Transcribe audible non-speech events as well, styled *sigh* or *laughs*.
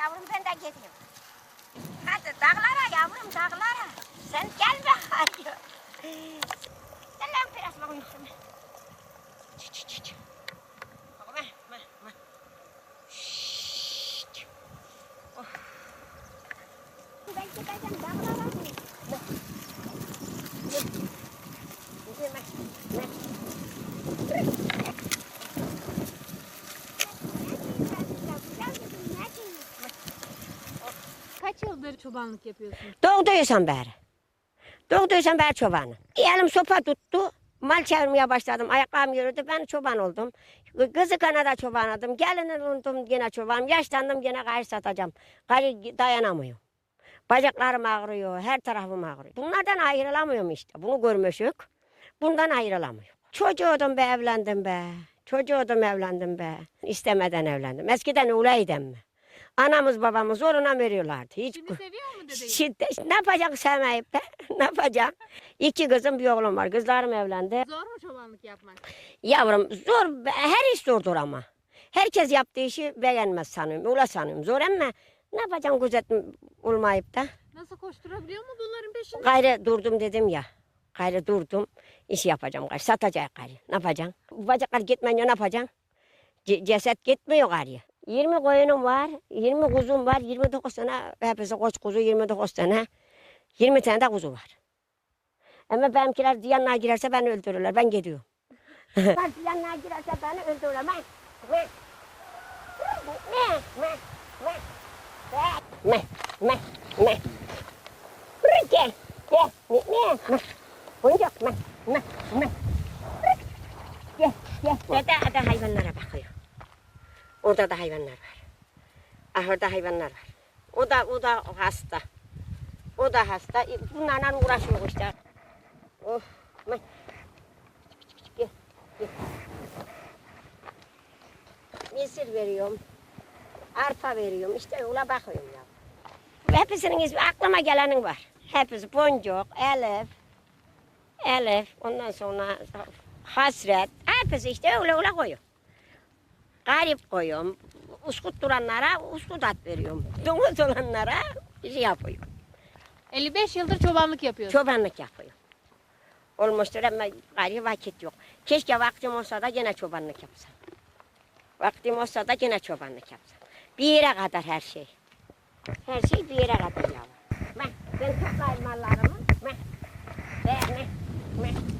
yavrum ben de gideyim. Hadi dağlara yavrum dağlara. Sen gelme hadi. Sen lan biraz bakın üstüme. Çı çı çı çı. Bak, meh, meh, çobanlık yapıyorsun? Doğduysan beri. Doğduysan beri çobanım. Elim sopa tuttu. Mal çevirmeye başladım. Ayaklarım yürüdü. Ben çoban oldum. Kızı kanada çobanladım. Gelini unuttum yine çobanım. Yaşlandım yine gayrı satacağım. Gayrı dayanamıyorum. Bacaklarım ağrıyor. Her tarafım ağrıyor. Bunlardan ayrılamıyorum işte. Bunu görmüşük. Bundan ayrılamıyorum. Çocuğudum be evlendim be. Çocuğudum evlendim be. İstemeden evlendim. Eskiden öyleydim mi? Anamız babamız zoruna veriyorlardı. Hiç Seni seviyor mu dedeyi? Şiddet, ne yapacaksın sevmeyip de? *laughs* ne yapacaksın? İki kızım bir oğlum var. Kızlarım evlendi. Zor mu çobanlık yapmak? Yavrum zor, her iş zordur ama. Herkes yaptığı işi beğenmez sanıyorum. Öyle sanıyorum. Zor ama ne yapacaksın gözetim olmayıp da? Nasıl koşturabiliyor mu bunların peşinde? Gayrı durdum dedim ya. Gayrı durdum. İş yapacağım gayrı. Satacak gayrı. Ne yapacaksın? Bacaklar gitmeyince ne yapacaksın? Ce- ceset gitmiyor gayrı. 20 koyunum var, 20 kuzum var, 29 tane hepsi koç kuzu 29 tane. 20 tane de kuzu var. Ama benimkiler yanına girerse beni öldürürler. Ben gidiyorum. ben yanına girerse beni öldürürler. Ben... Ben... Me, me, me, me. Buraya gel, gel, me, me, me. Boncuk, me, me, me. Gel, gel. Dede de hayvanlara bakıyor. Orada da hayvanlar var. Ah orada hayvanlar var. O da o da hasta. O da hasta. E, Bunlarla uğraşıyor işte. Of. Gel. Gel. Mısır veriyorum. Arpa veriyorum. İşte öyle bakıyorum ya. Hepsinin ismi aklıma gelenin var. Hepsi Boncuk, Elif, Elif, ondan sonra Hasret. Hepsi işte öyle öyle koyuyorum. Garip koyuyorum. Uskut duranlara uskut at veriyorum. *laughs* Domuz olanlara şey yapıyorum. 55 yıldır çobanlık yapıyorsun. Çobanlık yapıyorum. Olmuştur ama gayri vakit yok. Keşke vaktim olsa da gene çobanlık yapsam. Vaktim olsa da gene çobanlık yapsam. Bir yere kadar her şey. Her şey bir yere kadar yavrum. Ben, ben toplayayım mallarımı. Ben, ben, ben.